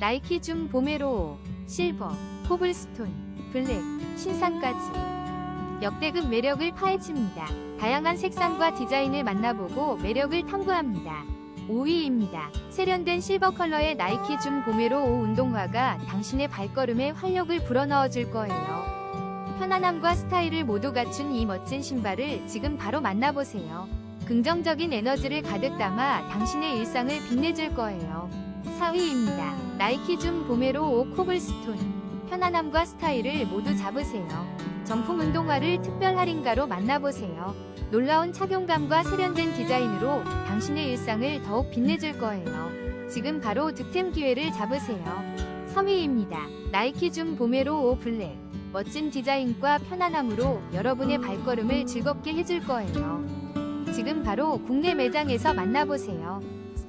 나이키 줌 보메로, 실버, 코블스톤, 블랙, 신상까지. 역대급 매력을 파헤칩니다. 다양한 색상과 디자인을 만나보고 매력을 탐구합니다. 5위입니다. 세련된 실버 컬러의 나이키 줌 보메로 5 운동화가 당신의 발걸음에 활력을 불어넣어 줄 거예요. 편안함과 스타일을 모두 갖춘 이 멋진 신발을 지금 바로 만나보세요. 긍정적인 에너지를 가득 담아 당신의 일상을 빛내줄 거예요. 4위입니다. 나이키 줌 보메로 5 코블스톤. 편안함과 스타일을 모두 잡으세요. 정품 운동화를 특별 할인가로 만나보세요. 놀라운 착용감과 세련된 디자인으로 당신의 일상을 더욱 빛내줄 거예요. 지금 바로 득템 기회를 잡으세요. 3위입니다. 나이키 줌 보메로 5 블랙. 멋진 디자인과 편안함으로 여러분의 발걸음을 즐겁게 해줄 거예요. 지금 바로 국내 매장에서 만나보세요.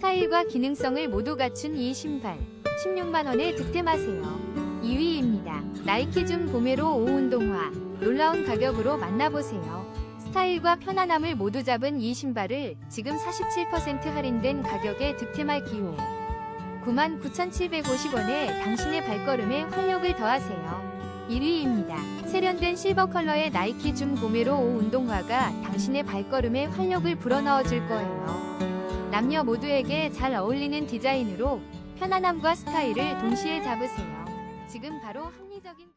스타일과 기능성을 모두 갖춘 이 신발 16만원에 득템하세요. 2위입니다. 나이키 줌 보메로 5 운동화 놀라운 가격으로 만나보세요. 스타일과 편안함을 모두 잡은 이 신발을 지금 47% 할인된 가격에 득템할 기회. 99,750원에 당신의 발걸음에 활력을 더하세요. 1위입니다. 세련된 실버 컬러의 나이키 줌 보메로 5 운동화가 당신의 발걸음에 활력을 불어넣어 줄 거예요. 남녀 모두에게 잘 어울리는 디자인으로 편안함과 스타일을 동시에 잡으세요. 지금 바로 합리적인